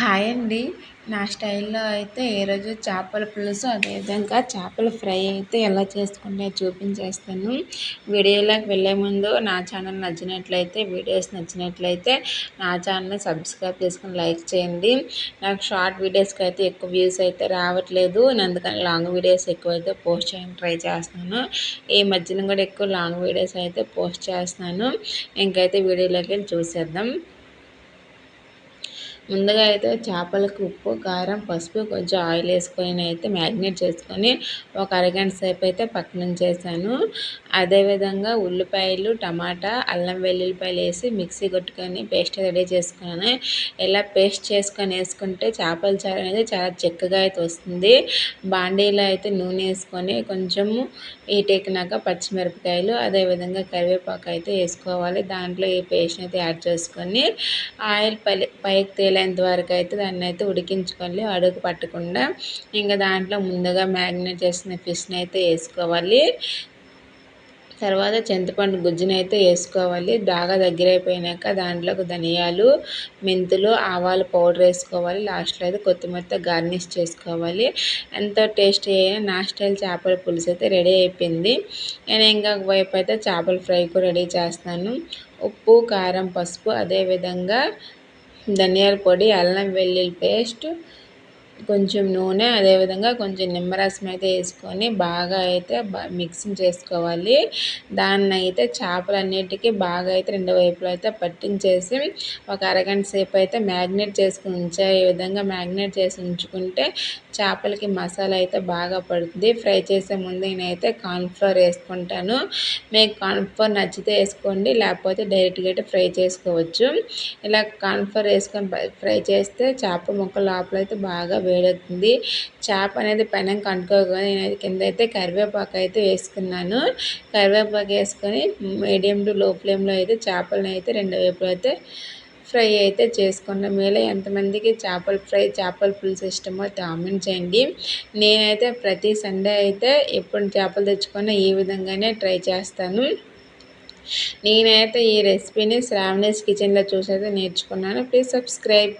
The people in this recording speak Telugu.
హాయ్ అండి. నా స్టైల్లో అయితే ఈరోజు చేపల పులుసు అదేవిధంగా చేపల ఫ్రై అయితే ఎలా చేసుకుంటే చూపించేస్తాను. వీడియోలోకి వెళ్ళే ముందు నా ఛానల్ నచ్చినట్లయితే వీడియోస్ నచ్చినట్లయితే నా ఛానల్ని సబ్స్క్రైబ్ చేసుకుని లైక్ చేయండి. నాకు షార్ట్ వీడియోస్కి అయితే ఎక్కువ వ్యూస్ అయితే రావట్లేదు. అందుకని లాంగ్ వీడియోస్ ఎక్కువ అయితే పోస్ట్ చేయడానికి ట్రై చేస్తున్నాను. ఈ మధ్యన కూడా ఎక్కువ లాంగ్ వీడియోస్ అయితే పోస్ట్ చేస్తున్నాను. ఇంకైతే వీడియోలోకి వెళ్ళి చూసేద్దాం. ముందుగా అయితే చేపలకు ఉప్పు కారం పసుపు కొంచెం ఆయిల్ వేసుకొని అయితే మ్యారినేట్ చేసుకొని ఒక అరగంట సేపు అయితే పక్కన చేశాను. అదేవిధంగా ఉల్లిపాయలు టమాటా అల్లం వెల్లుల్లిపాయలు వేసి మిక్సీ కొట్టుకొని పేస్ట్ రెడీ చేసుకున్నాను. ఇలా పేస్ట్ చేసుకొని వేసుకుంటే చేపల చారు అనేది చాలా చిక్కగా అయితే వస్తుంది. బాండీలో అయితే నూనె వేసుకొని కొంచెము ఈటెక్కినాక పచ్చిమిరపకాయలు అదేవిధంగా కరివేపాకు అయితే వేసుకోవాలి. దాంట్లో ఈ పేస్ట్ అయితే యాడ్ చేసుకొని ఆయిల్ పై పైకి తేలే వీలైనంత వరకు అయితే దాన్ని అయితే ఉడికించుకోవాలి. అడుగు పట్టకుండా ఇంకా దాంట్లో ముందుగా మ్యారినేట్ చేసిన ఫిష్ని అయితే వేసుకోవాలి. తర్వాత చింతపండు గుజ్జుని అయితే వేసుకోవాలి. బాగా దగ్గర అయిపోయినాక దాంట్లోకి ధనియాలు మెంతులు ఆవాలు పౌడర్ వేసుకోవాలి. లాస్ట్లో అయితే కొత్తిమీరతో గార్నిష్ చేసుకోవాలి. ఎంతో టేస్టీ అయిన నా స్టైల్ చేపల పులుసు అయితే రెడీ అయిపోయింది. నేను ఇంకా వైపు అయితే చేపల ఫ్రై కూడా రెడీ చేస్తాను ఉప్పు కారం పసుపు అదేవిధంగా ధనియాల పొడి అల్లం వెల్లుల్లి పేస్ట్ కొంచెం నూనె అదేవిధంగా కొంచెం నిమ్మరసం అయితే వేసుకొని బాగా అయితే మిక్సింగ్ చేసుకోవాలి. దాన్ని అయితే చేపలన్నిటికీ బాగా అయితే రెండు వైపులు అయితే పట్టించేసి ఒక అరగంట సేపు అయితే మ్యాగ్నేట్ చేసుకుని ఉంచే ఈ విధంగా మ్యాగ్నేట్ చేసి ఉంచుకుంటే చేపలకి మసాలా అయితే బాగా పడుతుంది. ఫ్రై చేసే ముందు నేనైతే కార్న్ఫ్లోర్ వేసుకుంటాను. మీకు కార్న్ఫ్లోర్ నచ్చితే వేసుకోండి లేకపోతే డైరెక్ట్గా అయితే ఫ్రై చేసుకోవచ్చు. ఇలా కార్న్ఫ్లోర్ వేసుకొని ఫ్రై చేస్తే చేప ముక్క లోపల అయితే బాగా వేడవుతుంది చేప అనేది పైన కంటుకోగా నేను కింద అయితే కరివేపాకు అయితే వేసుకున్నాను. కరివేపాకు వేసుకొని మీడియం టు లో ఫ్లేమ్లో అయితే చేపలను అయితే రెండు వైపులు అయితే ఫ్రై అయితే చేసుకున్నాం. మీలో ఎంతమందికి చేపల ఫ్రై చేపల పులుసు ఇష్టమో కామెంట్ చేయండి. నేనైతే ప్రతి సండే అయితే ఎప్పుడు చేపలు తెచ్చుకున్నా ఈ విధంగానే ట్రై చేస్తాను. నేనైతే ఈ రెసిపీని శ్రావణీస్ కిచెన్లో చూసి అయితే నేర్చుకున్నాను. Please subscribe.